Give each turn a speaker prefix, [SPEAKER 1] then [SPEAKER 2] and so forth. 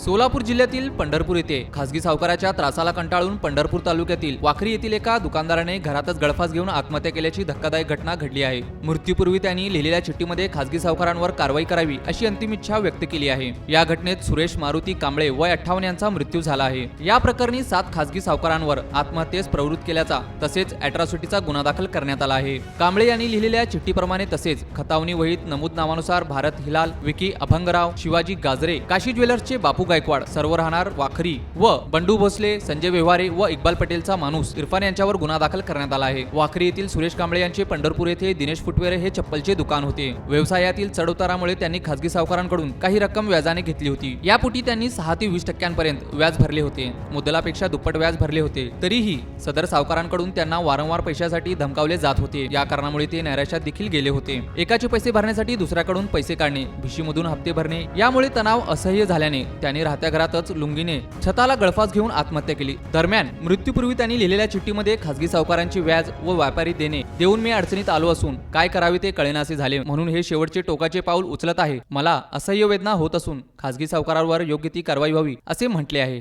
[SPEAKER 1] सोलापूर जिल्ह्यातील पंढरपूर येथे खासगी सावकाराच्या त्रासाला कंटाळून पंढरपूर तालुक्यातील वाखरी येथील एका दुकानदाराने घरातच गळफास घेऊन आत्महत्या केल्याची धक्कादायक घटना घडली आहे. मृत्यूपूर्वी त्यांनी लिहिलेल्या चिठ्ठीमध्ये खासगी सावकारांवर कारवाई करावी अशी अंतिम इच्छा व्यक्त केली आहे. या घटनेत सुरेश मारुती कांबळे वय अठ्ठावन्न यांचा मृत्यू झाला आहे. या प्रकरणी सात खासगी सावकारांवर आत्महत्येस प्रवृत्त केल्याचा तसेच अॅट्रॉसिटीचा गुन्हा दाखल करण्यात आला आहे. कांबळे यांनी लिहिलेल्या चिठ्ठीप्रमाणे तसेच खतावणी वहीत नमूद नावानुसार भारत हिलाल विकी अभंगराव शिवाजी गाजरे काशी ज्वेलर्सचे बापू गायकवाड सर्व राहणार वाखरी व बंडू भोसले संजय व्यवहारे व इक्बाल पटेलचा माणूस इरफान यांच्यावर गुन्हा दाखल करण्यात आला आहे. वाखरी येथील सुरेश कांबळे यांचे पंढरपूर येथे दिनेश फुटवेरे हे चप्पलचे दुकान होते. व्यवसायातील चढउतारामुळे त्यांनी खासगी सावकारांकडून काही रक्कम व्याजाने घेतली होती. यापुटी त्यांनी सहा ते वीस टक्क्यांपर्यंत व्याज भरले होते. मुद्दलापेक्षा दुप्पट व्याज भरले होते. तरीही सदर सावकारांकडून त्यांना वारंवार पैशासाठी धमकावले जात होते. या कारणामुळे ते नैराश्यात देखील गेले होते. एकाचे पैसे भरण्यासाठी दुसऱ्याकडून पैसे काढणे भिशीमधून हप्ते भरणे यामुळे तणाव असह्य झाल्याने त्यांनी राहत्या घरातच लुंगीने छताला गळफास घेऊन आत्महत्या केली. दरम्यान मृत्यूपूर्वी त्यांनी लिहिलेल्या चिठ्ठीमध्ये खासगी सावकारांची व्याज व व्यापारी देणे देऊन मी अडचणीत आलो असून काय करावे ते कळेनासे झाले. म्हणून हे शेवटचे टोकाचे पाऊल उचलत आहे. मला असह्य वेदना होत असून खासगी सावकारांवर योग्य ती कारवाई व्हावी असे म्हटले आहे.